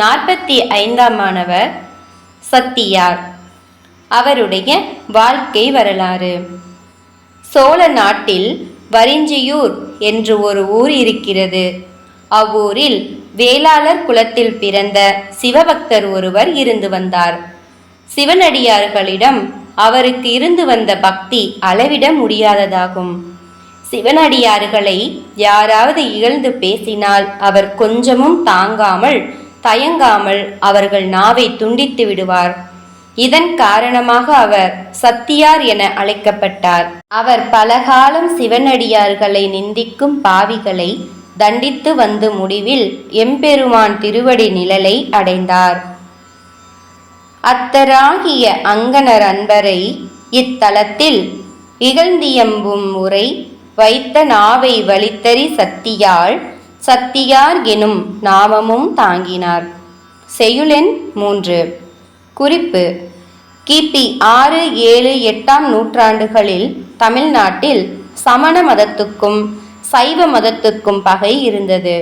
நாற்பத்தி ஐந்தாமானவர் சத்தியார். அவருடைய வாழ்க்கை வரலாறு. சோழ நாட்டில் வரிஞ்சியூர் என்று ஒரு ஊர் இருக்கிறது. அவ்வூரில் வேளாளர் குலத்தில் பிறந்த சிவபக்தர் ஒருவர் இருந்து வந்தார். சிவனடியார்களிடம் அவருக்கு இருந்து வந்த பக்தி அளவிட முடியாததாகும். சிவனடியார்களை யாராவது இகழ்ந்து பேசினால் அவர் கொஞ்சமும் தாங்காமல் தயங்காமல் அவர்கள் நாவை துண்டித்து விடுவார். இதன் காரணமாக அவர் சத்தியார் என அழைக்கப்பட்டார். அவர் பலகாலம் சிவனடியார்களை நிந்திக்கும் பாவிகளை தண்டித்து வந்து முடிவில் எம்பெருமான் திருவடி நிழலை அடைந்தார். அத்தராகிய அங்கனர் அன்பரை இத்தலத்தில் இகழ்ந்தியம்பும் முறை வைத்த நாவை வழித்தறி சத்தியாள் சத்தியார் எனும் நாமமும் தாங்கினார். செய்யுளெண் மூன்று. குறிப்பு. கிபி ஆறு ஏழு எட்டாம் நூற்றாண்டுகளில் தமிழ்நாட்டில் சமண மதத்துக்கும் சைவ மதத்துக்கும் பகை இருந்தது.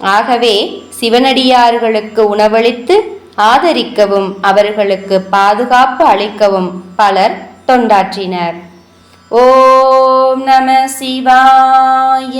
ஆகவே சிவனடியார்களுக்கு உணவளித்து ஆதரிக்கவும் அவர்களுக்கு பாதுகாப்பு அளிக்கவும் பலர் தொண்டாற்றினர். ஓம் நம சிவாய